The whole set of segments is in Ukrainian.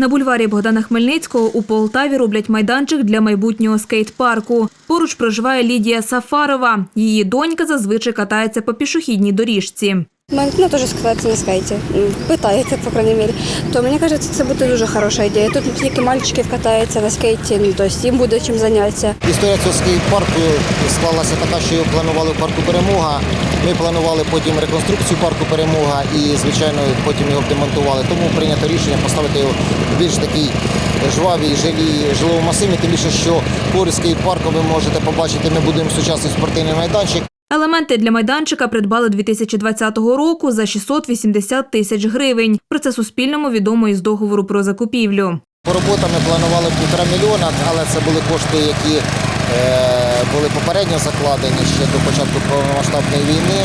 На бульварі Богдана Хмельницького у Полтаві роблять майданчик для майбутнього скейт-парку. Поруч проживає Лідія Сафарова. Її донька зазвичай катається по пішохідній доріжці. Мене ну, теж скататися на скейті. Питається, по крайней мере. То мені кажеться, це буде дуже хороша ідея. Тут тільки мальчики катаються на скейті, ну, тобто їм буде чим зайнятися. Історія цього скейт-парку склалася така, що його планували в парку Перемога. Ми планували потім реконструкцію парку Перемога і, звичайно, потім його демонтували. Тому прийнято рішення поставити його в більш такий жвавій жилій жиловому масиві. Тим більше, що поруч з скейт-парком ви можете побачити, ми будемо сучасний спортивний майданчик. Елементи для майданчика придбали 2020 року за 680 тисяч гривень. Про це Суспільному відомо із договору про закупівлю. По роботам ми планували півтора мільйона, але це були кошти, які були попередньо закладені ще до початку повномасштабної війни.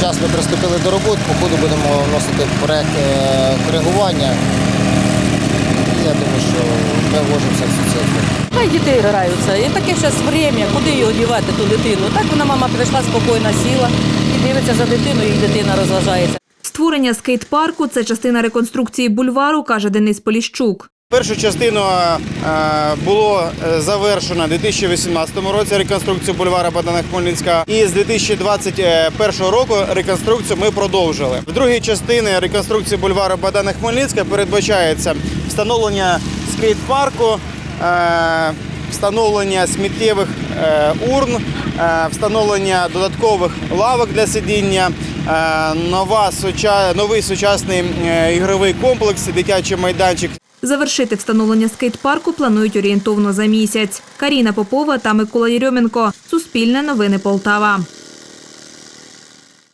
Зараз ми приступили до робот, по ходу будемо вносити проект е, коригування. Я думаю, що ми вложимося в цю цифру. Хай діти граються. І таке зараз время, куди його дівати, ту дитину. Так вона мама прийшла спокійно, сіла і дивиться за дитиною, і дитина розважається. Створення скейт-парку це частина реконструкції бульвару, каже Денис Поліщук. Першу частину е, було е, завершено у 2018 році реконструкцію бульвара Богдана Хмельницького. І з 2021 року реконструкцію ми продовжили. В другій частині реконструкції бульвара Богдана Хмельницького передбачається встановлення скейт-парку, е, встановлення сміттєвих е, урн, е, встановлення додаткових лавок для сидіння, е, нова новий сучасний е, ігровий комплекс, дитячий майданчик. Завершити встановлення скейт-парку планують орієнтовно за місяць. Каріна Попова та Микола Єрьоменко. Суспільне новини Полтава.